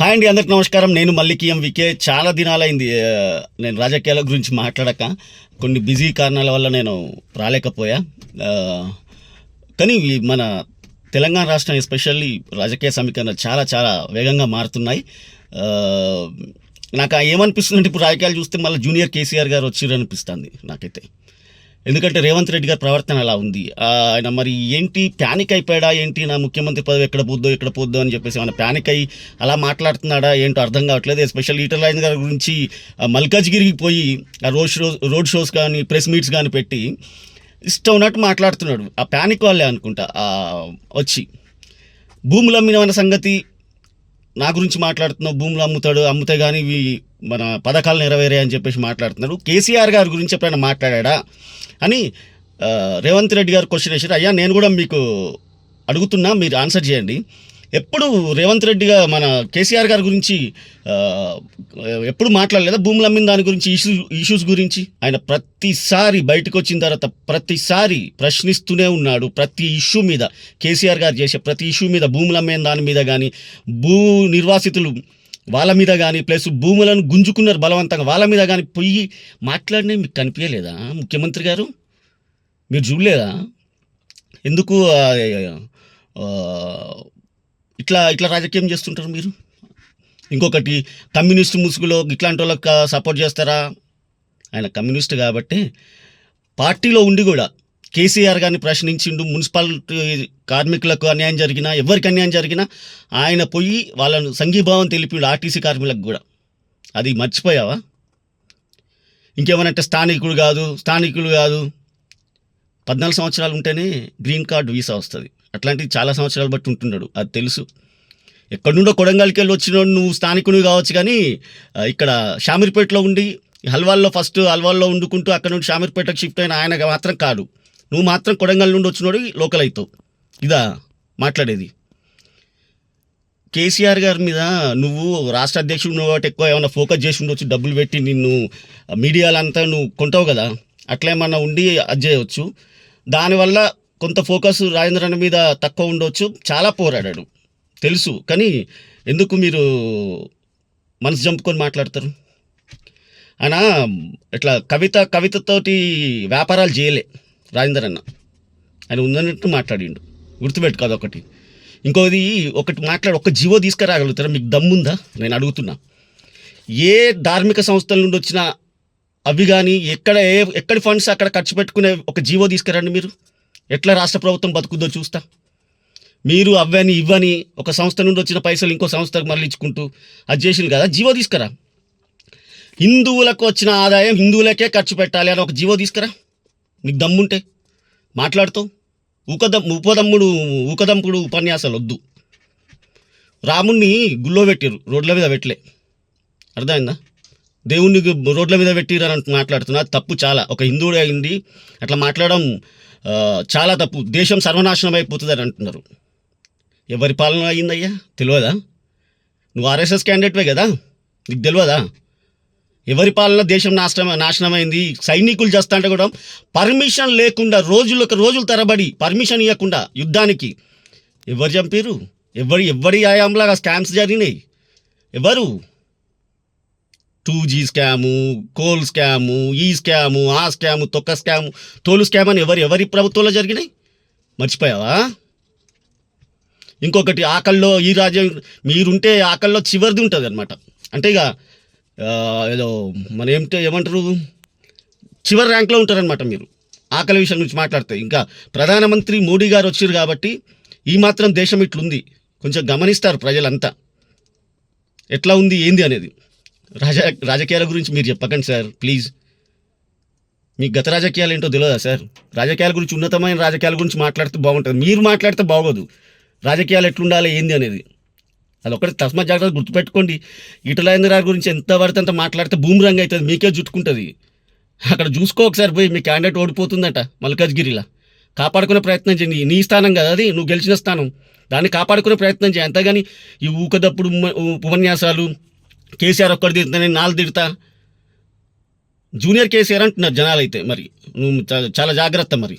Hi అండి అందరికి నమస్కారం. నేను మల్లికియం వికే. చాలా దినాలైంది. నేను రాజకీయాల గురించి మాట్లాడక. కొన్ని బిజీ కారణాల వల్ల నేను రాలేకపోయా. కానీ మన తెలంగాణ రాష్ట్రం ఎస్పెషల్లీ రాజకీయ సమీకరణ చాలా చాలా వేగంగా మారుతున్నాయి. నాకు ఏమనిపిస్తుంది అంటే ఇప్పుడు రాజకీయాలు చూస్తే మళ్ళీ జూనియర్ కేసీఆర్ గారు వచ్చిర్రు అనిపిస్తుంది నాకైతే. ఎందుకంటే రేవంత్ రెడ్డి గారి ప్రవర్తన అలా ఉంది? ఆయన మరి ఏంటి ప్యానిక్ అయిపోయాడా? ఏంటి నా ముఖ్యమంత్రి పదవి ఎక్కడ పోద్దో ఎక్కడ పోద్దో అని చెప్పేసి ఆయన ప్యానిక్ అయ్యి అలా మాట్లాడుతున్నాడా? ఏంటో అర్థం కావట్లేదు. ఎస్పెషల్ ఈటల రాజన్ గారి గురించి మల్కాజ్గిరికి పోయి ఆ రోడ్ షో రోడ్ షోస్ కానీ ప్రెస్ మీట్స్ కానీ పెట్టి ఇష్టం ఉన్నట్టు మాట్లాడుతున్నాడు. ఆ ప్యానిక్ వాళ్ళే అనుకుంటా. వచ్చి భూములు అమ్మిన సంగతి నా గురించి మాట్లాడుతున్నావు. భూములు అమ్ముతాడు అమ్ముతే కానీ ఇవి మన పథకాలు నెరవేరాయని చెప్పేసి మాట్లాడుతున్నాడు. కేసీఆర్ గారి గురించి ఎప్పుడైనా మాట్లాడా అని రేవంత్ రెడ్డి గారు క్వశ్చన్ వేసారు అయ్యా నేను కూడా మీకు అడుగుతున్నా మీరు ఆన్సర్ చేయండి. ఎప్పుడు రేవంత్ రెడ్డిగా మన కేసీఆర్ గారి గురించి ఎప్పుడు మాట్లాడలేదా? భూములు అమ్మిన దాని గురించి ఇష్యూ ఇష్యూస్ గురించి? ఆయన ప్రతిసారి బయటకు వచ్చిన తర్వాత ప్రతిసారి ప్రశ్నిస్తూనే ఉన్నాడు. ప్రతి ఇష్యూ మీద కేసీఆర్ గారు చేసే ప్రతి ఇష్యూ మీద భూములు అమ్మే దాని మీద కానీ భూ నిర్వాసితులు వాళ్ళ మీద కానీ ప్లస్ భూములను గుంజుకున్నారు బలవంతంగా వాళ్ళ మీద కానీ పోయి మాట్లాడినవి మీకు కనిపించలేదా? ముఖ్యమంత్రి గారు? మీరు చూడలేదా? ఎందుకు ఇట్లా ఇట్లా రాజకీయం చేస్తుంటారు మీరు? ఇంకొకటి కమ్యూనిస్ట్ ముసుగులో ఇట్లాంటి వాళ్ళకి సపోర్ట్ చేస్తారా? ఆయన కమ్యూనిస్ట్ కాబట్టి పార్టీలో ఉండి కూడా కేసీఆర్ గారిని ప్రశ్నించిండు మున్సిపాలిటీ కార్మికులకు అన్యాయం జరిగినా ఎవరికి అన్యాయం జరిగినా ఆయన పోయి వాళ్ళను సంఘీభావం తెలిపిండు ఆర్టీసీ కార్మికులకు కూడా. అది మర్చిపోయావా? ఇంకేమనంటే స్థానికుడు కాదు స్థానికులు కాదు. పద్నాలుగు సంవత్సరాలు ఉంటేనే గ్రీన్ కార్డు వీసా వస్తుంది. అట్లాంటివి చాలా సంవత్సరాలు బట్టి ఉంటున్నాడు అది తెలుసు. ఎక్కడి నుండో కొడంగల్కి వెళ్ళి వచ్చిన నువ్వు స్థానికుడు కావచ్చు కానీ ఇక్కడ షామీర్పేటలో ఉండి హల్వాల్లో ఫస్ట్ హల్వాల్లో వండుకుంటూ అక్కడ నుండి షామీర్పేటకు షిఫ్ట్ అయిన ఆయన మాత్రం కాదు. నువ్వు మాత్రం కొడంగల్ నుండి వచ్చినోడు లోకల్ అవుతావు. ఇదా మాట్లాడేది. కేసీఆర్ గారి మీద నువ్వు రాష్ట్ర అధ్యక్షుడు నువ్వు కాబట్టి ఎక్కువ ఏమైనా ఫోకస్ చేసి ఉండొచ్చు డబ్బులు పెట్టి నిన్ను మీడియాలంతా నువ్వు కొంటావు కదా? అట్లా ఏమన్నా ఉండి అది చేయవచ్చు దానివల్ల కొంత ఫోకస్ రాజేంద్ర మీద తక్కువ ఉండొచ్చు. చాలా పోరాడాడు. తెలుసు. కానీ ఎందుకు మీరు మనసు చంపుకొని మాట్లాడతారు? ఆయన ఇట్లా కవిత కవితతోటి వ్యాపారాలు చేయలే. రాజేందర్ అన్న ఆయన ఉందన్నట్టు మాట్లాడిండు. గుర్తుపెట్టుకో అదొకటి. ఇంకోది ఒకటి మాట్లాడి ఒక జీవో తీసుకురాగలుగుతారా? మీకు దమ్ముందా? నేను అడుగుతున్నా. ఏ ధార్మిక సంస్థల నుండి వచ్చిన అవి కానీ ఎక్కడ ఏ ఎక్కడి ఫండ్స్ అక్కడ ఖర్చు పెట్టుకునే ఒక జీవో తీసుకురండి మీరు? ఎట్లా రాష్ట్ర ప్రభుత్వం బతుకుద్దో చూస్తా. మీరు అవ్వని ఇవ్వని ఒక సంస్థ నుండి వచ్చిన పైసలు ఇంకో సంస్థకు మళ్ళీ ఇచ్చుకుంటూ అది చేసింది కదా జీవో తీసుకురా. హిందువులకు వచ్చిన ఆదాయం హిందువులకే ఖర్చు పెట్టాలి అని ఒక జీవో తీసుకురా. నీకు దమ్ముంటే మాట్లాడుతావు. ఊకదమ్ ఉపదమ్ముడు ఊకదమ్ముడు ఉపన్యాసాలు వద్దు రాముణ్ణి గుళ్ళో పెట్టిరు రోడ్ల మీద పెట్టలే. అర్థమైందా? దేవుణ్ణి రోడ్ల మీద పెట్టిరు అని మాట్లాడుతున్నా తప్పు చాలా. ఒక హిందువుడు అయింది అట్లా మాట్లాడడం చాలా తప్పు. దేశం సర్వనాశనం అయిపోతుంది అని అంటున్నారు. ఎవరి పాలన అయిందయ్యా? తెలియదా? నువ్వు ఆర్ఎస్ఎస్ క్యాండిడేట్వే కదా? నీకు తెలియదా? ఎవరి పాలన దేశం నాశనం నాశనమైంది? సైనికులు చేస్తా అంటే కూడా పర్మిషన్ లేకుండా రోజులకు రోజులు తరబడి పర్మిషన్ ఇవ్వకుండా యుద్ధానికి. ఎవరు చంపారు ఎవరి ఎవరి ఆయాంలాగా స్కామ్స్ జరిగినాయి? ఎవరు? Two G scam coal scam ఈ స్కాము ఆ స్కాము తొక్క స్కాము తోలు స్కామ్ అని ఎవరు ఎవరి ప్రభుత్వంలో జరిగినాయి? మర్చిపోయావా? ఇంకొకటి ఆకల్లో ఈ రాజ్యం మీరుంటే ఆకల్లో చివరిది ఉంటుంది అనమాట అంటే ఇక ఏదో మన ఏమిటో ఏమంటారు? చివరి ర్యాంక్లో ఉంటారనమాట మీరు. ఆకలి విషయం నుంచి మాట్లాడితే. ఇంకా ప్రధానమంత్రి మోడీ గారు వచ్చారు కాబట్టి ఈ మాత్రం దేశం ఇట్లుంది. కొంచెం గమనిస్తారు ప్రజలంతా. ఎట్లా ఉంది ఏంది అనేది. రాజ రాజకీయాల గురించి మీరు చెప్పకండి సార్ ప్లీజ్. మీ గత రాజకీయాలు ఏంటో తెలియదా సార్? రాజకీయాల గురించి ఉన్నతమైన రాజకీయాల గురించి మాట్లాడితే బాగుంటుంది. మీరు మాట్లాడితే బాగోదు. రాజకీయాలు ఎట్లుండాలి ఏంది అనేది. అదొకటి తస్మా జాగ్రత్త గుర్తుపెట్టుకోండి. ఈటలాంధ్ర గురించి ఎంత పడితే అంత మాట్లాడితే బూమరంగ్ అవుతుంది. మీకే జుట్టుకుంటుంది. అక్కడ చూసుకో ఒకసారి పోయి మీ క్యాండిడేట్ ఓడిపోతుందట మల్కాజ్గిరిలా కాపాడుకునే ప్రయత్నం చేయండి. నీ స్థానం కదా అది నువ్వు గెలిచిన స్థానం. దాన్ని కాపాడుకునే ప్రయత్నం చేయి. అంతేగాని ఈ ఊకదప్పుడు ఉపన్యాసాలు కేసీఆర్ ఒక్కటి తిడతా నేను నాలుగు తిడతా. జూనియర్ కేసీఆర్ అంటున్నారు జనాలు అయితే మరి. నువ్వు చాలా జాగ్రత్త మరి.